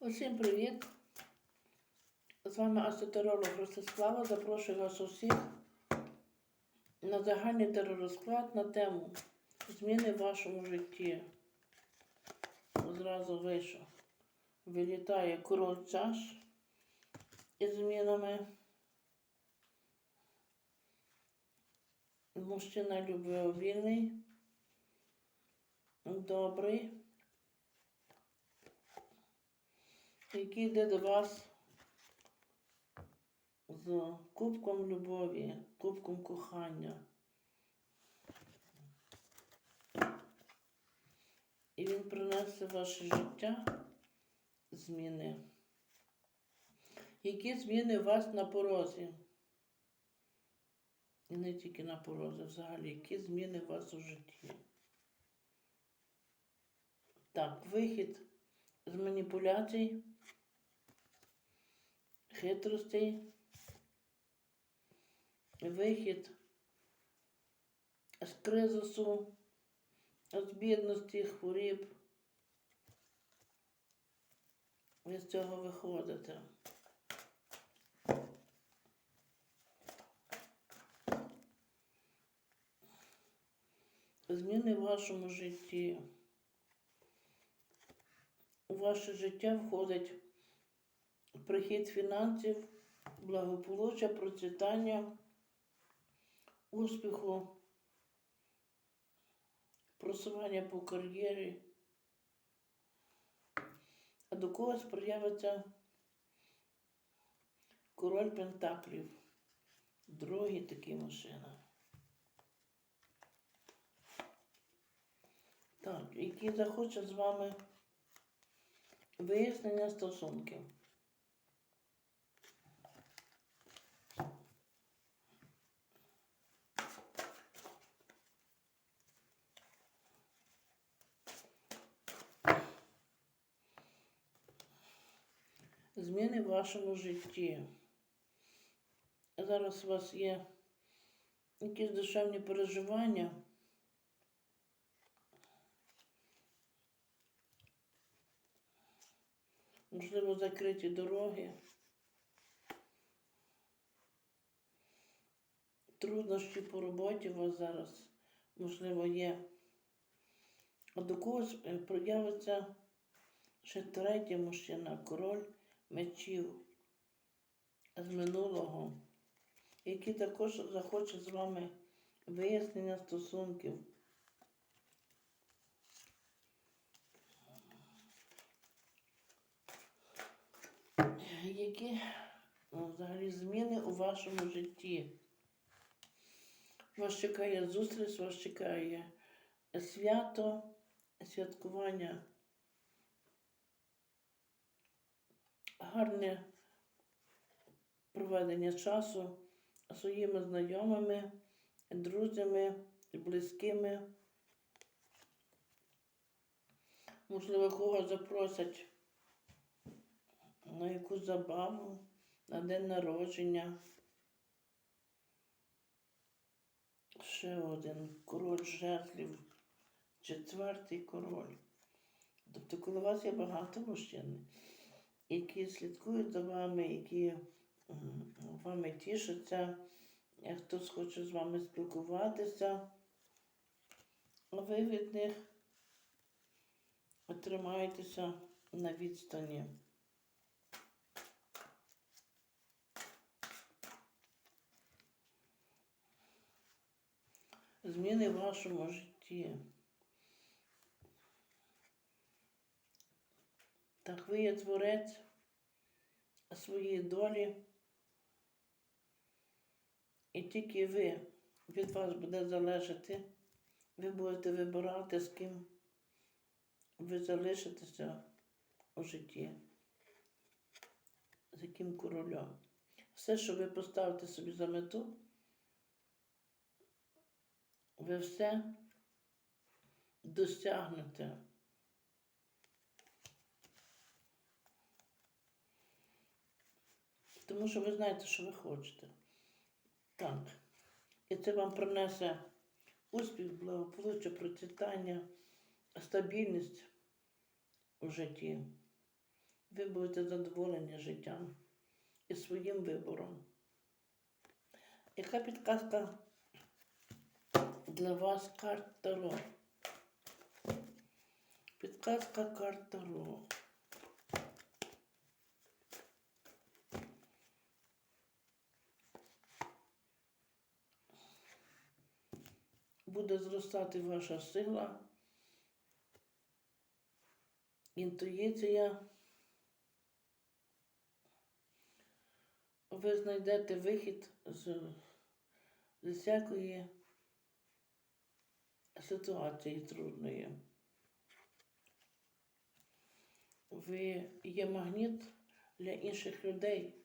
Усім привіт! З вами асотеролог Ростислава. Запрошую вас усіх на загальний теророзклад на тему зміни в вашому житті. Зразу вийшов. Вилітає король чаш із змінами. Мужчина любвеобільний, добрий. Який йде до вас з кубком любові, кубком кохання. І він принесе в ваше життя зміни. Які зміни у вас на порозі? І не тільки на порозі, взагалі, які зміни у вас у житті? Так, вихід з маніпуляцій, хитростей, вихід з кризису, з бідності, хворіб. Ви з цього виходите. Зміни в вашому житті. У ваше життя входить прихід фінансів, благополуччя, процвітання, успіху, просування по кар'єрі. А до когось проявиться король Пентаклів, другий такий машина. Так, який захоче з вами вияснення стосунків. Зміни в вашому житті. Зараз у вас є якісь душевні переживання. Можливо, закриті дороги. Труднощі по роботі у вас зараз, можливо, є. А до когось е, проявиться ще третій мужчина, король мечів з минулого, який також захоче з вами вияснення стосунків. Які ну, взагалі зміни у вашому житті? Вас чекає зустріч, вас чекає свято, святкування, гарне проведення часу своїми знайомими, друзями, близькими. Можливо, когось запросять на якусь забаву, на день народження. Ще один король жезлів, четвертий король. Тобто, коли у вас є багато мужчин, які слідкують за вами, які вами тішаться, е, хтось хоче з вами спілкуватися, ви від них тримаєтеся на відстані. Зміни в вашому житті. Так є творець своєї долі. І тільки ви від вас буде залежати, ви будете вибирати, з ким ви залишитеся у житті, з яким королем. Все, що ви поставите собі за мету, ви все досягнете. Тому що ви знаєте, що ви хочете. Так. І це вам принесе успіх, благополуччя, процвітання, стабільність у житті. ви будете задоволені життям і своїм вибором. Яка підказка для вас карт Таро? Підказка карт Таро. Буде зростати ваша сила, інтуїція. Ви знайдете вихід з, з всякої ситуації трудної. Ви є магніт для інших людей.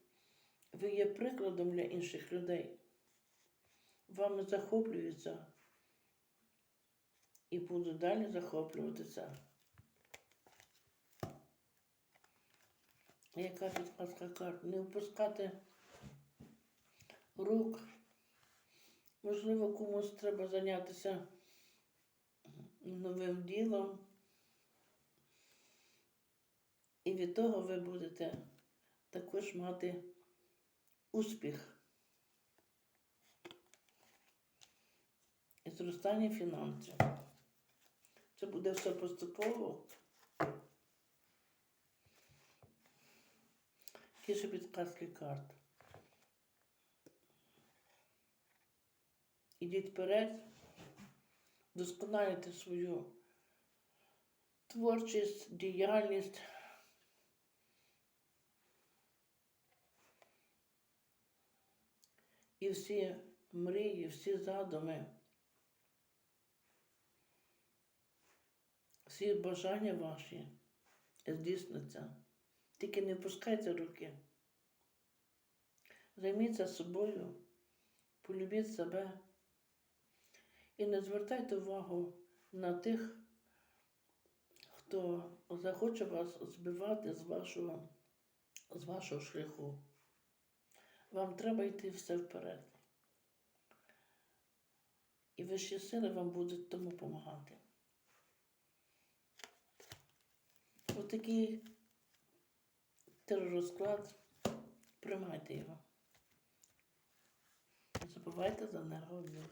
Ви є прикладом для інших людей. Вами захоплюються і будуть далі захоплюватися. Яка підказка карт? Не впускати рук. Можливо, комусь треба зайнятися новим ділом. І від того ви будете також мати успіх і зростання фінансів. Це буде все поступово. Які ще підказки карт. Ідіть вперед, досконалюйте свою творчість, діяльність. І всі мрії, всі задуми, всі бажання ваші здійсняться. Тільки не пускайте руки. Займіться собою, полюбіть себе і не звертайте увагу на тих, хто захоче вас збивати з вашого, з вашого шляху. Вам треба йти все вперед. І вищі сили вам будуть тому допомагати. Отакий теророзклад. Приймайте його. Не забувайте за енергообмін.